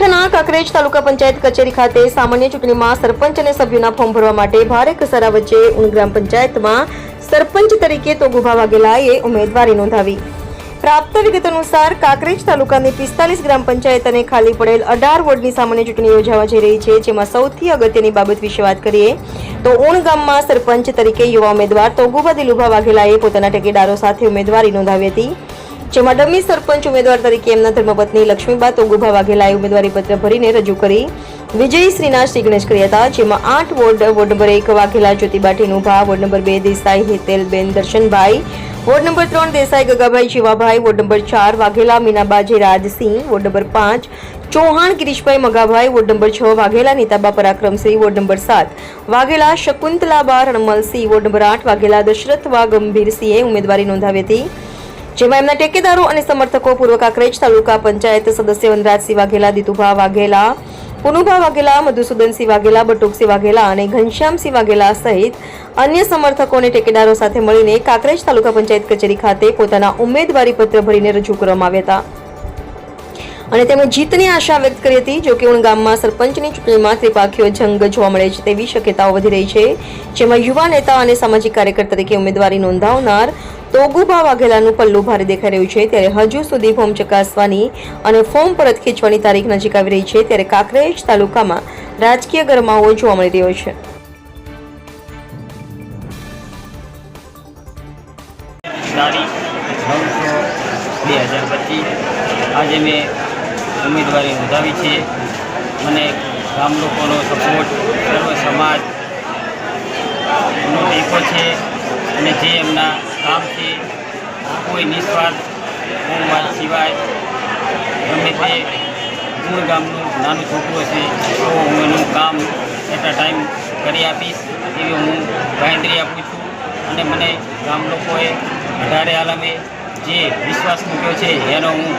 કાંકરેજ તાલુકા પંચાયત કચેરી ખાતે સામાન્ય ચૂંટણીમાં સરપંચ અને સભ્યોના ફોર્મ ભરવા માટે ભારે કસરા વચ્ચે ઉણ ગ્રામ પંચાયતમાં સરપંચ તરીકે તોગુભા વાઘેલાએ ઉમેદવારી નોંધાવી. પ્રાપ્ત વિગત અનુસાર કાંકરેજ તાલુકાની પિસ્તાલીસ ગ્રામ પંચાયત અને ખાલી પડેલ અઢાર વોર્ડની સામાન્ય ચૂંટણી યોજાવા જઈ રહી છે, જેમાં સૌથી અગત્યની બાબત વિશે વાત કરીએ, તો ઉણ ગામમાં સરપંચ તરીકે યુવા ઉમેદવાર તોગુભા દિલુભા વાઘેલાએ પોતાના ટેકેદારો સાથે ઉમેદવારી નોંધાવી હતી. જેમાં ડમી સરપંચ ઉમેદવાર તરીકે એમના ધર્મપત્ની લક્ષ્મીબા તોગુભા વાઘેલાએ ઉમેદવારી પત્ર ભરીને રજૂ કરી. વિજયી શ્રીના શ્રી ગણેશ કર્યા હતા, જેમાં આઠ વોર્ડ વોર્ડ નંબર એક વાઘેલા, જ્યોતિબા ટીનુભા વોર્ડ નંબર બે દેસાઈ, હેતેલબેન દર્શનભાઈ, વોર્ડ નંબર ત્રણ દેસાઈ ગગાભાઈ શિવાભાઈ વોર્ડ નંબર ચાર વાઘેલા મીનાબાજી રાજસિંહ વોર્ડ નંબર પાંચ ચૌહાણ ગિરીશભાઈ મગાભાઈ, વોર્ડ નંબર છ વાઘેલા નીતાબા પરાક્રમસિંહ, વોર્ડ નંબર સાત વાઘેલા શકુંતલાબા રણમલસિંહ, વોર્ડ નંબર આઠ વાઘેલા દશરથવા ગંભીરસિંહે ઉમેદવારી નોંધાવી હતી. જેમાં એમના ટેકેદારો અને સમર્થકો પૂર્વ કાંકરેજ તાલુકા પંચાયત સદસ્ય વનરાજસિંહ વાઘેલા દીતુભા વાઘેલા, પુનુભા વાઘેલા મધુસૂદનસિંહ વાઘેલા બટુકસિંહ વાઘેલા અને ઘનશ્યામસિંહ વાઘેલા સહિત અન્ય સમર્થકો અને ટેકેદારો સાથે મળીને કાંકરેજ તાલુકા પંચાયત કચેરી ખાતે પોતાના ઉમેદવારી પત્ર ભરીને રજૂ કરવામાં આવ્યા હતા. અને તેમણે જીતની આશા વ્યક્ત કરી હતી જોકે ઉણ ગામમાં સરપંચની ચૂંટણીમાં ત્રિપાખીઓ જંગ જોવા મળે છે તેવી શક્યતાઓ વધી રહી છે. જેમાં યુવા નેતા અને સામાજિક કાર્યકર તરીકે ઉમેદવારી નોંધાવનાર તોગુભા વાઘેલાનું પલ્લું ભારે દેખાઈ રહ્યું છે. ત્યારે હજુ સુધી ફોર્મ ચકાસવાની અને ફોર્મ પરત ખેંચવાની તારીખ નજીક આવી રહી છે. ત્યારે કાંકરેજ તાલુકામાં રાજકીય ગરમાવો જોવા મળી રહ્યો છે. આજે મેં ઉમેદવારી નોંધાવી છે. મને ગામ લોકોનો સપોર્ટ, સર્વ સમાજ ટેકો છે અને જે એમના કામ છે, કોઈ નિસ્વાર્થ હોમવાદ સિવાય ગમે તે મૂળ ગામનું નાનું છોકરું હશે, તો હું એનું કામ એટ અ ટાઈમ કરી આપીશ એવી હું બાંહેધરી આપું છું. અને મને ગામ લોકોએ અઢારે આલમે જે વિશ્વાસ મૂક્યો છે, એનો હું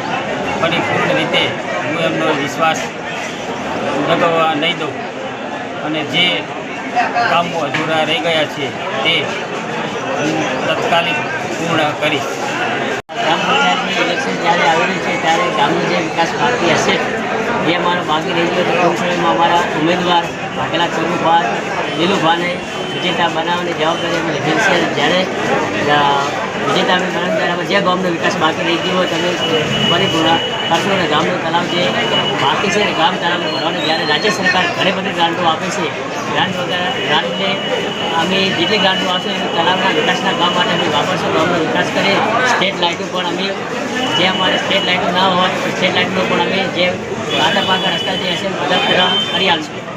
પરિપૂર્ણ રીતે વિશ્વાસ લગાવવા નહીં દઉં. અને જે કામો અધૂરા રહી ગયા છે તે હું તત્કાલિક પૂર્ણ કરીશ. ગ્રામ પંચાયતની ઇલેક્શન જ્યારે આવેલું છે ત્યારે ગામનો જે વિકાસ બાકી હશે, એ અમારો બાકી રહી ગયો તો ચૂંટણીમાં અમારા ઉમેદવાર ભાગેલા ચરુભા લીલુભાને વિજેતા બનાવવાની જવાબદારી અમે લીધેલ છે. જ્યારે વિજેતા અમે બનાવ ત્યારે જે ગામનો વિકાસ બાકી રહી ગયો હોય તમે પરિપૂર્ણ કરશો ગામનો તલાવ જે બાકી છે ગામ તલાવને ભરવાને જ્યારે રાજ્ય સરકાર ઘણી બધી ગ્રાન્ટો આપે છે, ગ્રાન્ટ વગર ગ્રાન્ટને અમે જેટલી ગ્રાન્ટો આપશે એ તલાવના વિકાસના કામ માટે અમે વાપરશો ગામનો વિકાસ કરીએ. સ્ટેટ લાઇટો પણ અમે, જે અમારે સ્ટેટ લાઇટો ના હોય સ્ટેટ લાઇટનો પણ અમે જે આધા પાકા રસ્તા જે હશે બધા પૂરા કરી આવીશું